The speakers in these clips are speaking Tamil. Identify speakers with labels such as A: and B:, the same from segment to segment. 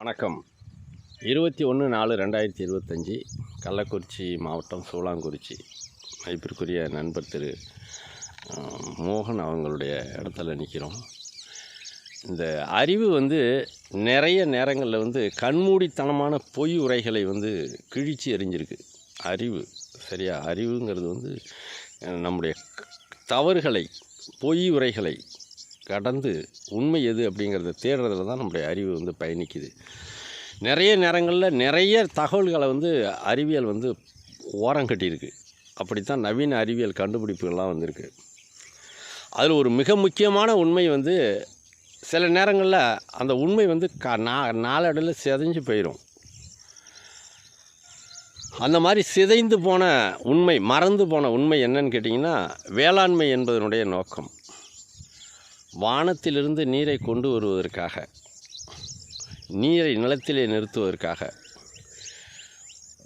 A: வணக்கம். இருபத்தி ஒன்று நாலு ரெண்டாயிரத்தி இருபத்தஞ்சி கள்ளக்குறிச்சி மாவட்டம் சூளாங்குறிச்சி மதிப்பிற்குரிய நண்பர் திரு மோகன் அவங்களுடைய இடத்துல நிற்கிறோம் இந்த அறிவு வந்து நிறைய நேரங்களில் வந்து கண்மூடித்தனமான பொய் உரைகளை வந்து கிழிச்சு எறிஞ்சிருக்கு. அறிவு சரியா? அறிவுங்கிறது வந்து நம்முடைய தவறுகளை பொய் உரைகளை கடந்து உண்மை எது அப்படிங்கிறத தேடுறதுல தான் நம்முடைய அறிவு வந்து பயணிக்குது. நிறைய நேரங்களில் நிறைய தகவல்களை வந்து அறிவியல் வந்து ஓரம் கட்டியிருக்கு. அப்படித்தான் நவீன அறிவியல் கண்டுபிடிப்புகள்லாம் வந்திருக்கு. அதில் ஒரு மிக முக்கியமான உண்மை வந்து சில நேரங்களில் அந்த உண்மை வந்து க நா நாளடையில் சிதைஞ்சு போயிடும் அந்த மாதிரி சிதைந்து போன உண்மை மறந்து போன உண்மை என்னன்னு கேட்டிங்கன்னா வேளாண்மை என்பதனுடைய நோக்கம். வானத்திலிருந்து நீரை கொண்டு வருவதற்காக நீரை நிலத்திலே நிறுத்துவதற்காக.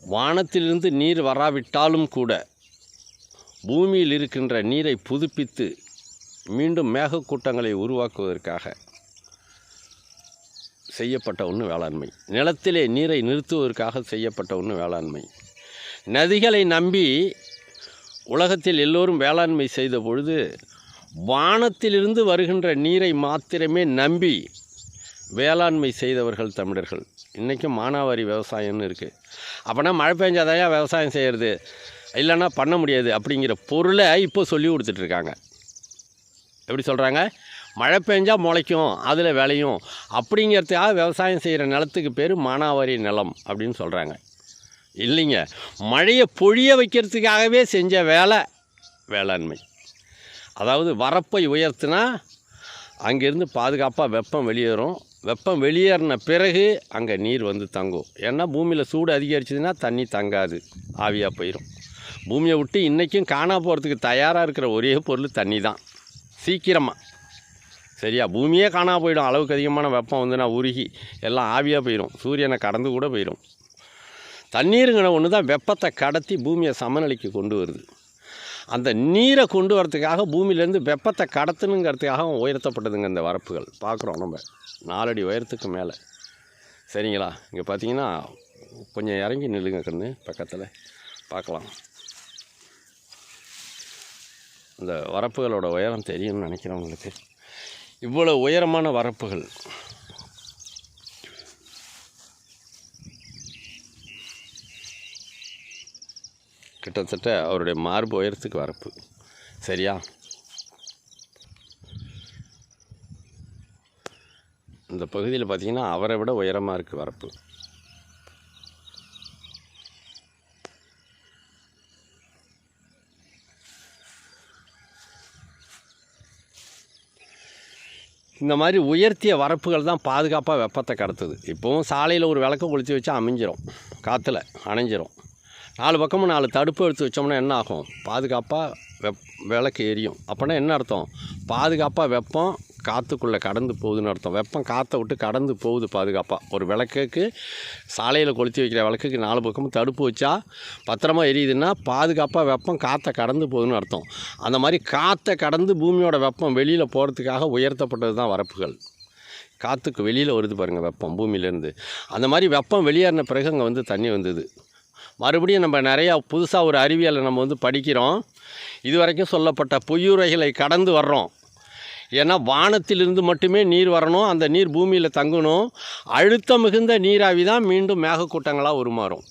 A: வானத்திலிருந்து நீர் வராவிட்டாலும் கூட பூமியில் இருக்கின்ற நீரை புதுப்பித்து மீண்டும் மேகக்கூட்டங்களை உருவாக்குவதற்காக செய்யப்பட்ட ஒன்று வேளாண்மை. நிலத்திலே நீரை நிறுத்துவதற்காக செய்யப்பட்ட ஒன்று வேளாண்மை. நதிகளை நம்பி உலகத்தில் எல்லோரும் வேளாண்மை செய்த பொழுது வானத்திலிருந்து வருகின்ற நீரை மாத்திரமே நம்பி வேளாண்மை செய்தவர்கள் தமிழர்கள். இன்றைக்கும் மானாவாரி விவசாயம்னு இருக்குது அப்போனா மழை பெஞ்சாதாயா விவசாயம் செய்கிறது இல்லைன்னா பண்ண முடியாது அப்படிங்கிற பொருளை இப்போ சொல்லி கொடுத்துட்ருக்காங்க. எப்படி சொல்கிறாங்க மழை பெஞ்சால் முளைக்கும் அதில் விளையும். அப்படிங்கிறதுக்காக விவசாயம் செய்கிற நிலத்துக்கு பேர் மானாவாரி நிலம் அப்படின்னு சொல்கிறாங்க இல்லைங்க. மழையை பொழிய வைக்கிறதுக்காகவே செஞ்ச வேலை வேளாண்மை. அதாவது வரப்பை உயர்த்தினா அங்கேருந்து பாதுகாப்பாக வெப்பம் வெளியேறும். வெப்பம் வெளியேறின பிறகு அங்கே நீர் வந்து தங்கும். ஏன்னா பூமியில் சூடு அதிகரிச்சதுன்னா தண்ணி தங்காது. ஆவியாக போயிடும் பூமியை விட்டு இன்றைக்கும் காணா போகிறதுக்கு தயாராக இருக்கிற ஒரே பொருள் தண்ணி தான் சீக்கிரமாக சரியா? பூமியே காணா போயிடும். அளவுக்கு அதிகமான வெப்பம் வந்துன்னா உருகி எல்லாம் ஆவியாக போயிடும் சூரியனை கடந்து கூட போயிடும் தண்ணீருங்கிற ஒன்று தான் வெப்பத்தை கடத்தி பூமியை சமநிலைக்கு கொண்டு வருது. அந்த நீரை கொண்டு வரத்துக்காக பூமியிலேருந்து வெப்பத்தை கடத்தணுங்கிறதுக்காக உயர்த்தப்பட்டதுங்க இந்த வரப்புகள். பார்க்குறோம் நம்ம நாலடி உயரத்துக்கு மேலே. சரிங்களா? இங்கே பார்த்தீங்கன்னா கொஞ்சம் இறங்கி நில்லுங்க கண்ணு பக்கத்தில். பார்க்கலாம். இந்த வரப்புகளோட உயரம் தெரியும்னு நினைக்கிறேன் உங்களுக்கு. இவ்வளோ உயரமான வரப்புகள். கிட்டத்தட்ட அவருடைய மார்பு உயரத்துக்கு வரப்பு. சரியா? இந்த பகுதியில் பார்த்தீங்கன்னா அவரை விட உயரமாக இருக்குது வரப்பு. இந்த மாதிரி உயர்த்திய வரப்புகள் தான் பாதுகாப்பாக வெப்பத்தை கடத்துது. இப்போவும் சாலையில் ஒரு விளக்க கொளுத்தி வச்சா அமைஞ்சிரும். காற்றுல அணைஞ்சிரும். நாலு பக்கமும் நாலு தடுப்பு எடுத்து வச்சோம்னா என்ன ஆகும்? பாதுகாப்பாக வெப் விளக்கு எரியும். அப்போனா என்ன அர்த்தம்? பாதுகாப்பாக வெப்பம் காற்றுக்குள்ளே கடந்து போகுதுன்னு அர்த்தம். வெப்பம் காற்றை விட்டு கடந்து போகுது பாதுகாப்பாக ஒரு விளக்குக்கு சாலையில் கொளுத்தி வைக்கிற விளக்குக்கு நாலு பக்கமும் தடுப்பு வச்சா பத்திரமா எரியுதுன்னா பாதுகாப்பாக வெப்பம் காற்றை கடந்து போகுதுன்னு அர்த்தம். அந்த மாதிரி காற்றை கடந்து பூமியோட வெப்பம் வெளியில் போகிறதுக்காக உயர்த்தப்பட்டது தான் வரப்புகள். காற்றுக்கு வெளியில் வருது பாருங்கள் வெப்பம் பூமியிலேருந்து. அந்த மாதிரி வெப்பம் வெளியேறின பிறகு அங்கே வந்து தண்ணி வந்தது. மறுபடியும் நம்ம நிறையா புதுசாக ஒரு அறிவியலை நம்ம வந்து படிக்கிறோம். இதுவரைக்கும் சொல்லப்பட்ட பொய்யுரைகளை கடந்து வர்றோம். ஏன்னா வானத்திலிருந்து மட்டுமே நீர் வரணும் அந்த நீர் பூமியில் தங்கணும். அழுத்தம் மிகுந்த நீராவி தான் மீண்டும் மேகக்கூட்டங்களாக உருமாறும்.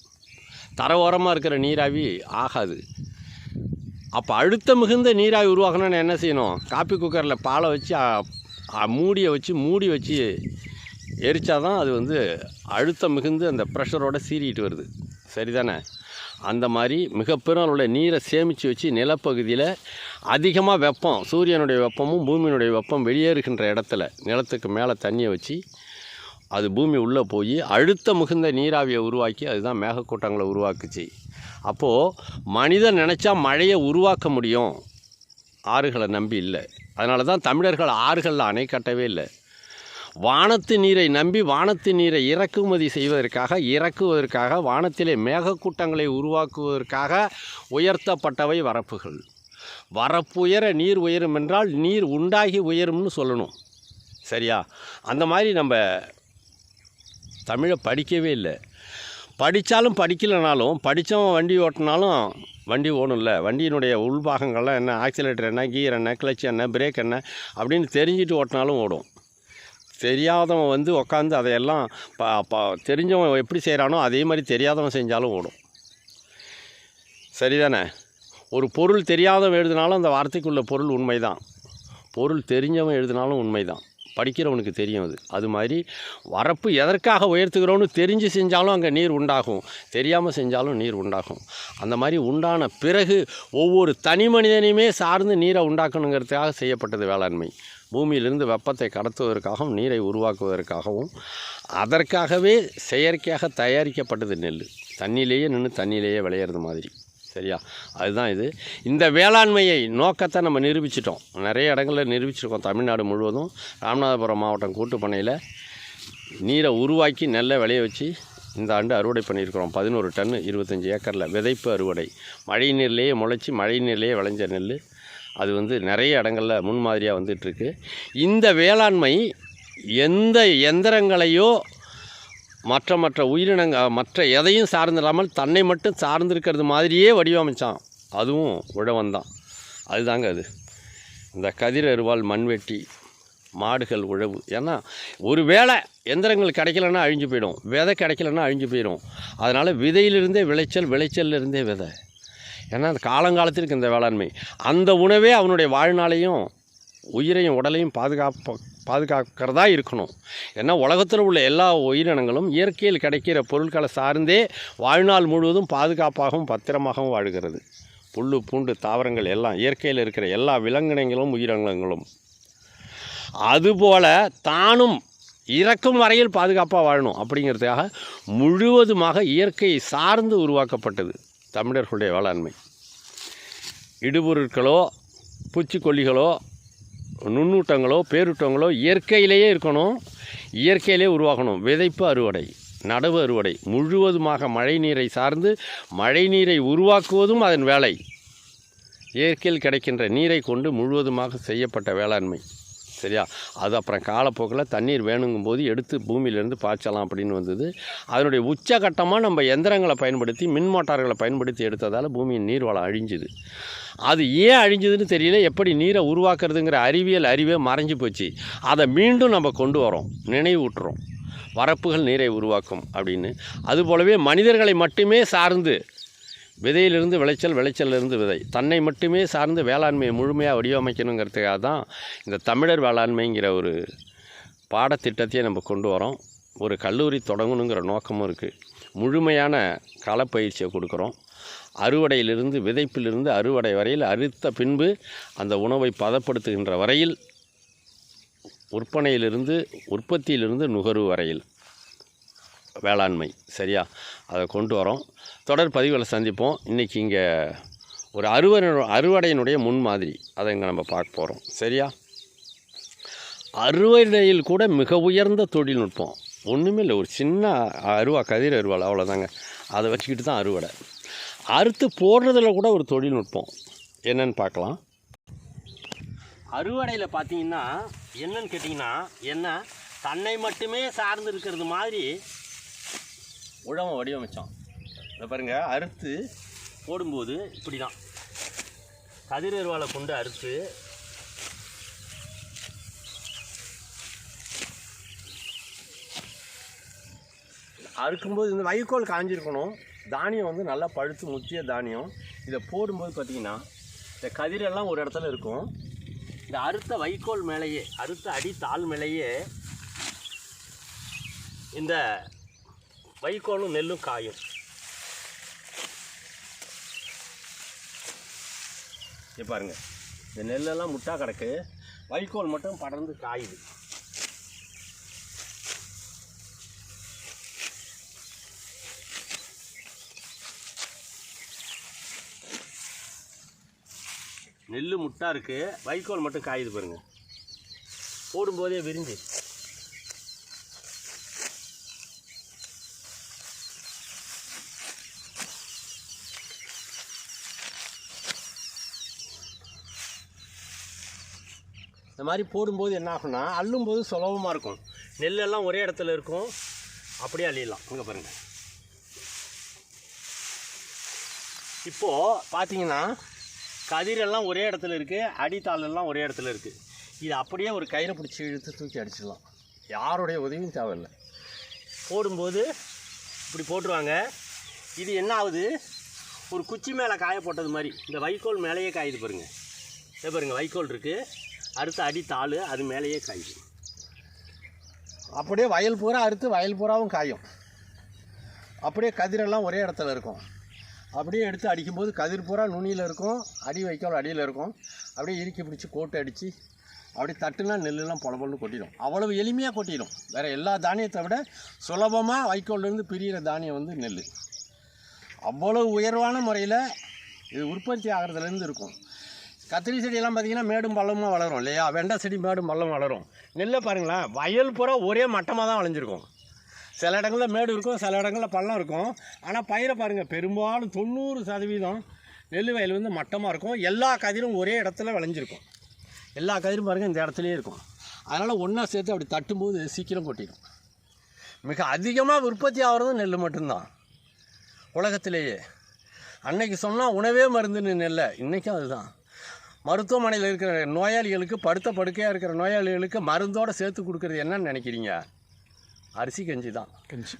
A: தர ஓரமாக இருக்கிற நீராவி ஆகாது. அப்போ அழுத்தம் மிகுந்த நீராவி உருவாக்கணும்னு என்ன செய்யணும்? காப்பி குக்கரில் பாலை வச்சு மூடியை வச்சு மூடி வச்சு எரிச்சாதான் அது வந்து அழுத்தம் மிகுந்து அந்த ப்ரெஷரோடு சீறிட்டு வருது. சரிதானே? அந்த மாதிரி மிகப்பெரும் உள்ள நீரை சேமித்து வச்சு நிலப்பகுதியில் அதிகமாக வெப்பம் சூரியனுடைய வெப்பமும் பூமியினுடைய வெப்பம் வெளியேறுகின்ற இடத்துல நிலத்துக்கு மேலே தண்ணியை வச்சு அது பூமி உள்ளே போய் அழுத்த மிகுந்த நீராவியை உருவாக்கி அதுதான் மேகக்கூட்டங்களை உருவாக்குச்சு. அப்போது மனிதன் நினச்சா மழையை உருவாக்க முடியும். ஆறுகளை நம்பி இல்லை. அதனால தான் தமிழர்கள் ஆறுகளில் அணை கட்டவே இல்லை. வானத்து நீரை நம்பி வானத்து நீரை இறக்குமதி செய்வதற்காக இறக்குவதற்காக வானத்திலே மேகக்கூட்டங்களை உருவாக்குவதற்காக உயர்த்தப்பட்டவை வரப்புகள். வரப்புயர நீர் உயரும் என்றால் நீர் உண்டாகி உயரும்னு சொல்லணும். சரியா? அந்த மாதிரி நம்ம தமிழை படிக்கவே இல்லை. படித்தாலும் படிக்கலைனாலும் படித்தவன் வண்டி ஓட்டினாலும் வண்டி ஓடும்ல. வண்டியினுடைய உள்பாகங்கள்லாம் என்ன? ஆக்சிலேட்டர் என்ன? கீர் என்ன? கிளச் என்ன? பிரேக் என்ன? அப்படின்னு தெரிஞ்சுட்டு ஓட்டினாலும் ஓடும். தெரியாதவன் வந்து உக்காந்து அதையெல்லாம் ப ப தெரிஞ்சவன் எப்படி செய்கிறானோ அதே மாதிரி தெரியாதவன் செஞ்சாலும் ஓடும். சரிதானே? ஒரு பொருள் தெரியாதவன் எழுதினாலும் அந்த வார்த்தைக்குள்ள பொருள் உண்மைதான். பொருள் தெரிஞ்சவன் எழுதினாலும் உண்மைதான். படிக்கிறவனுக்கு தெரியும் அது. அது மாதிரி வரப்பு எதற்காக உயர்த்துகிறோன்னு தெரிஞ்சு செஞ்சாலும் அங்கே நீர் உண்டாகும். தெரியாமல் செஞ்சாலும் நீர் உண்டாகும். அந்த மாதிரி உண்டான பிறகு ஒவ்வொரு தனி மனிதனையுமே சார்ந்து நீரை உண்டாக்கணுங்கிறதுக்காக செய்யப்பட்டது வேளாண்மை. பூமியிலிருந்து வெப்பத்தை கடத்துவதற்காகவும் நீரை உருவாக்குவதற்காகவும் அதற்காகவே செயற்கையாக தயாரிக்கப்பட்டது நெல் தண்ணியிலேயே நின்று தண்ணியிலேயே விளையிறது மாதிரி. சரியா? அதுதான் இது. இந்த வேளாண்மையை நோக்கத்தை நம்ம நிரூபிச்சிட்டோம். நிறைய இடங்களில் நிரூபிச்சிருக்கோம் தமிழ்நாடு முழுவதும். ராமநாதபுரம் மாவட்டம் கூட்டுப்பனையில் நீரை உருவாக்கி நெல்லை விளைய வச்சு இந்த ஆண்டு அறுவடை பண்ணியிருக்கிறோம். பதினோரு டன்னு இருபத்தஞ்சி ஏக்கரில் விதைப்பு அறுவடை. மழை நீர்லேயே முளைச்சி மழை நீர்லேயே விளைஞ்ச நெல். அது வந்து நிறைய இடங்களில் முன்மாதிரியாக வந்துட்டுருக்கு. இந்த வேளாண்மை எந்த எந்திரங்களையோ மற்ற மற்ற உயிரினங்க மற்ற எதையும் சார்ந்தில்லாமல் தன்னை மட்டும் சார்ந்திருக்கிறது மாதிரியே வடிவமைச்சான். அதுவும் உழவன் தான் அதுதாங்க அது. இந்த கதிர் அருவாள் மண்வெட்டி மாடுகள் உழவு. ஏன்னா ஒரு வேளை எந்திரங்கள் கிடைக்கலன்னா அழிஞ்சு போயிடும். விதை கிடைக்கலன்னா அழிஞ்சு போயிடும். அதனால் விதையிலிருந்தே விளைச்சல் விளைச்சல்லிருந்தே விதை. ஏன்னா அந்த காலங்காலத்திற்கு இந்த வேளாண்மை. அந்த உணவே அவனுடைய வாழ்நாளையும் உயிரையும் உடலையும் பாதுகாப்பு பாதுகாக்கிறதா இருக்கணும். ஏன்னா உலகத்தில் உள்ள எல்லா உயிரினங்களும் இயற்கையில் கிடைக்கிற பொருட்களை சார்ந்தே வாழ்நாள் முழுவதும் பாதுகாப்பாகவும் பத்திரமாகவும் வாழ்கிறது. புல் பூண்டு தாவரங்கள் எல்லாம் இயற்கையில் இருக்கிற எல்லா விலங்கினங்களும் உயிரினங்களும். அதுபோல் தானும் இறக்கும் வரையில் பாதுகாப்பாக வாழணும் அப்படிங்கிறதுக்காக முழுவதுமாக இயற்கையை சார்ந்து உருவாக்கப்பட்டது. தமிழர்களுடைய வேளாண்மை. இடுபொருட்களோ பூச்சிக்கொல்லிகளோ நுண்ணூட்டங்களோ பேரூட்டங்களோ இயற்கையிலேயே இருக்கணும். இயற்கையிலே உருவாகணும். விதைப்பு அறுவடை நடவு அறுவடை. முழுவதுமாக மழை நீரை சார்ந்து மழை நீரை உருவாக்குவதும் அதன் வேலை. இயற்கையில் கிடைக்கின்ற நீரை கொண்டு முழுவதுமாக செய்யப்பட்ட வேளாண்மை. சரியா? அது அப்புறம் காலப்போக்கில் தண்ணீர் வேணுங்கும் போது எடுத்து பூமியிலேருந்து பாய்ச்சலாம் அப்படின்னு வந்தது. அதனுடைய உச்சகட்டமாக நம்ம எந்திரங்களை பயன்படுத்தி மின் மோட்டார்களை பயன்படுத்தி எடுத்ததால் பூமியின் நீர்வளம் அழிஞ்சுது. அது ஏன் அழிஞ்சதுன்னு தெரியல. எப்படி நீரை உருவாக்குறதுங்கிற அறிவியல் அறிவே மறைஞ்சு போச்சு. அதை மீண்டும் நம்ம கொண்டு வரோம். நினைவூட்டுறோம். வரப்புகள் நீரை உருவாக்கும் அப்படின்னு. அதுபோலவே மனிதர்களை மட்டுமே சார்ந்து விதையிலிருந்து விளைச்சல் விளைச்சலிருந்து விதை. தன்னை மட்டுமே சார்ந்து வேளாண்மையை முழுமையாக வடிவமைக்கணுங்கிறதுக்காக தான் இந்த தமிழர் வேளாண்மைங்கிற ஒரு பாடத்திட்டத்தையே நம்ம கொண்டு வரோம். ஒரு கல்லூரி தொடங்கணுங்கிற நோக்கமும் இருக்குது முழுமையான களப்பயிற்சியை கொடுக்குறோம். அறுவடையிலிருந்து விதைப்பிலிருந்து அறுவடை வரையில் அறுத்த பின்பு அந்த உணவை பதப்படுத்துகின்ற வரையில் விற்பனையிலிருந்து உற்பத்தியிலிருந்து நுகர்வு வரையில். வேளாண்மை. சரியா? அதை கொண்டு வரோம். தொடர் பதிவுகளை சந்திப்போம். இன்றைக்கி இங்கே ஒரு அறுவடை அறுவடையினுடைய முன்மாதிரி. அதை இங்கே நம்ம பார்க்க போகிறோம் சரியா? அறுவடையில் கூட மிக உயர்ந்த தொழில்நுட்பம். ஒன்றுமே இல்லை. ஒரு சின்ன அருவா கதிர் அருவாள். அவ்வளோதாங்க அதை வச்சுக்கிட்டு தான் அறுவடை. அறுத்து போடுறதுல கூட ஒரு தொழில்நுட்பம். என்னன்னு பார்க்கலாம். அறுவடையில் பார்த்தீங்கன்னா என்னன்னு கேட்டிங்கன்னா என்ன? தன்னை மட்டுமே சார்ந்து இருக்கிறது மாதிரி உழவன் வடிவமைச்சான். இதை பாருங்க அறுத்து போடும்போது இப்படி தான் கதிர் கொண்டு அறுத்து அறுக்கும்போது இந்த வைக்கோல் காஞ்சிருக்கணும். தானியம் வந்து நல்லா பழுத்து முற்றிய தானியம். இதை போடும்போது பார்த்தீங்கன்னா இந்த கதிரெல்லாம் ஒரு இடத்துல இருக்கும். இந்த அறுத்த வைக்கோல் மேலேயே அறுத்த அடி தாள் மேலேயே இந்த வைக்கோலும் நெல்லும் காயும். இங்க பாருங்க. இந்த நெல்லெல்லாம் முட்டா கிடக்கு வைக்கோல் மட்டும் படர்ந்து காயுது. நெல் முட்டா இருக்குது வைக்கோல் மட்டும் காயுது பாருங்கள் போடும்போதே விரிஞ்சு. இந்த மாதிரி போடும்போது என்ன ஆகும்னா அள்ளும்போது சுலபமாக இருக்கும். நெல்லெல்லாம் ஒரே இடத்துல இருக்கும். அப்படியே அள்ளிடலாம். அங்கே பாருங்கள் இப்போது பார்த்தீங்கன்னா கதிரெல்லாம் ஒரே இடத்துல இருக்குது அடித்தாளெல்லாம் ஒரே இடத்துல இருக்குது இது அப்படியே ஒரு கயிறை பிடிச்சி இழுத்து தூக்கி அடிச்சிடலாம். யாருடைய உதவியும் தேவையில்லை. போடும்போது இப்படி போட்டுருவாங்க. இது என்ன ஆகுது? ஒரு குச்சி மேலே காய போட்டது மாதிரி. இந்த வைக்கோல் மேலேயே காயுது பாருங்கள் இதை பாருங்கள் வைக்கோல் இருக்குது அடுத்த அடி தாள் அது மேலேயே காயும். அப்படியே வயல் பூரா அறுத்து வயல் பூராவும் காயும். அப்படியே கதிரெல்லாம் ஒரே இடத்துல இருக்கும். அப்படியே எடுத்து அடிக்கும்போது கதிர் பூரா நுனியில் இருக்கும் அடி வைக்கோல் அடியில் இருக்கும். அப்படியே இறுக்கி பிடிச்சி கோட்டை அடித்து அப்படி தட்டுனா நெல்லுலாம் பொலபொல்னு கொட்டிடும். அவ்வளவு எளிமையாக கொட்டிடும். வேறு எல்லா தானியத்தை விட சுலபமாக வைக்கோல்லேருந்து பிரிகிற தானியம் வந்து நெல் அவ்வளவு உயர்வான முறையில் இது உற்பத்தி ஆகிறதுலேருந்து இருக்கும். கத்திரி செடியெல்லாம் பார்த்தீங்கன்னா மேடும் பள்ளமாக வளரும் இல்லையா? வெண்டை செடி மேடும் பள்ளம் வளரும். நெல்லை பாருங்களேன் வயல் பூரா ஒரே மட்டமாக தான் வளைஞ்சிருக்கும். சில இடங்களில் மேடு இருக்கும் சில இடங்களில் பள்ளம் இருக்கும். ஆனால் பயிரை பாருங்கள் பெரும்பாலும் தொண்ணூறு சதவீதம் நெல் வயல் வந்து மட்டமாக இருக்கும். எல்லா கதிரும் ஒரே இடத்துல விளைஞ்சிருக்கும். எல்லா கதிரும் பாருங்கள் இந்த இடத்துலையே இருக்கும். அதனால் ஒன்றா சேர்த்து அப்படி தட்டும்போது சீக்கிரம் கொட்டிடும். மிக அதிகமாக உற்பத்தி ஆகிறது நெல் மட்டும்தான். உலகத்திலேயே. அன்னைக்கு சொன்னால் உணவே மருந்துன்னு நெல்லை இன்றைக்கும் அதுதான். மருத்துவமனையில் இருக்கிற நோயாளிகளுக்கு படுத்த படுக்கையாக இருக்கிற நோயாளிகளுக்கு மருந்தோடு சேர்த்து கொடுக்குறது என்னன்னு நினைக்கிறீங்க? அரிசி கஞ்சி தான்.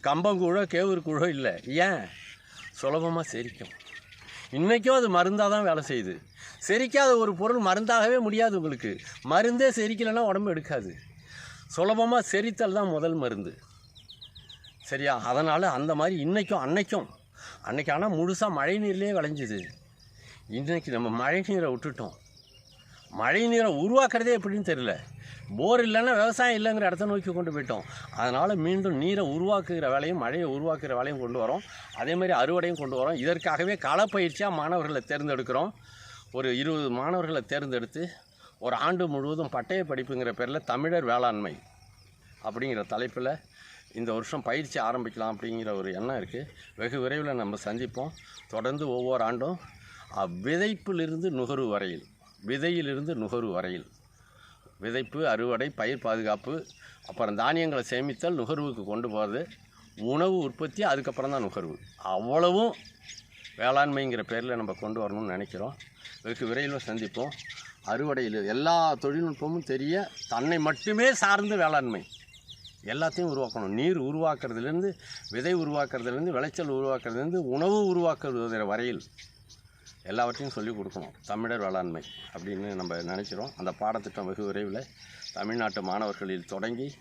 A: கம்பங்கூழோ கேவுரு கூழோ இல்லை. ஏன்? சுலபமாக செரிக்கும். இன்றைக்கும் அது மருந்தாக தான் வேலை செய்யுது. செரிக்காத ஒரு பொருள் மருந்தாகவே முடியாது உங்களுக்கு. மருந்தே செரிக்கலைன்னா உடம்பு எடுக்காது. சுலபமாக செரித்தல் தான் முதல் மருந்து. சரியா? அதனால் அந்த மாதிரி இன்றைக்கும் அன்னைக்கும் அன்னைக்கு ஆனால் முழுசாக மழை நீர்லேயே விளைஞ்சுது. இன்றைக்கி நம்ம மழை நீரை விட்டுட்டோம். மழை நீரை உருவாக்குறதே எப்படின்னு தெரியல. போர் இல்லைன்னா விவசாயம் இல்லைங்கிற இடத்த நோக்கி கொண்டு போயிட்டோம். அதனால் மீண்டும் நீரை உருவாக்குகிற வேலையும் மழையை உருவாக்குகிற வேலையும் கொண்டு வரோம். அதே மாதிரி அறுவடையும் கொண்டு வரோம். இதற்காகவே களப்பயிற்சியாக மாணவர்களை தேர்ந்தெடுக்கிறோம். ஒரு இருபது மாணவர்களை தேர்ந்தெடுத்து ஒரு ஆண்டு முழுவதும் பட்டய படிப்புங்கிற பேரில் தமிழர் வேளாண்மை அப்படிங்கிற தலைப்பில் இந்த வருஷம் பயிற்சி ஆரம்பிக்கலாம் அப்படிங்கிற ஒரு எண்ணம் இருக்குது வெகு விரைவில் நம்ம சந்திப்போம். தொடர்ந்து ஒவ்வொரு ஆண்டும் விதைப்பிலிருந்து நுகர்வு வரையில். விதையிலிருந்து நுகர்வு வரையில். விதைப்பு அறுவடை பயிர் பாதுகாப்பு அப்புறம் தானியங்களை சேமித்தல் நுகர்வுக்கு கொண்டு போகிறது உணவு உற்பத்தி அதுக்கப்புறம் தான் நுகர்வு. அவ்வளவும் வேளாண்மைங்கிற பேரில் நம்ம கொண்டு வரணும்னு நினைக்கிறோம். வெகு விரைவில் சந்திப்போம். அறுவடையில் எல்லா தொழில்நுட்பமும் தெரிய தன்னை மட்டுமே சார்ந்த வேளாண்மை. எல்லாத்தையும் உருவாக்கணும். நீர் உருவாக்குறதுலேருந்து விதை உருவாக்குறதுலேருந்து விளைச்சல் உருவாக்குறதுலேருந்து உணவு உருவாக்குறது வரையில் எல்லாவற்றையும் சொல்லிக் கொடுக்கணும். தமிழர் வேளாண்மை அப்படின்னு நம்ம நினச்சிரும் அந்த பாடத்திட்டம் வெகு விரைவில் தமிழ்நாட்டு மாணவர்களில் தொடங்கி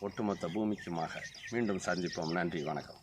A: ஒட்டுமொத்த பூமிக்குமாக மீண்டும் சந்திப்போம். நன்றி வணக்கம்.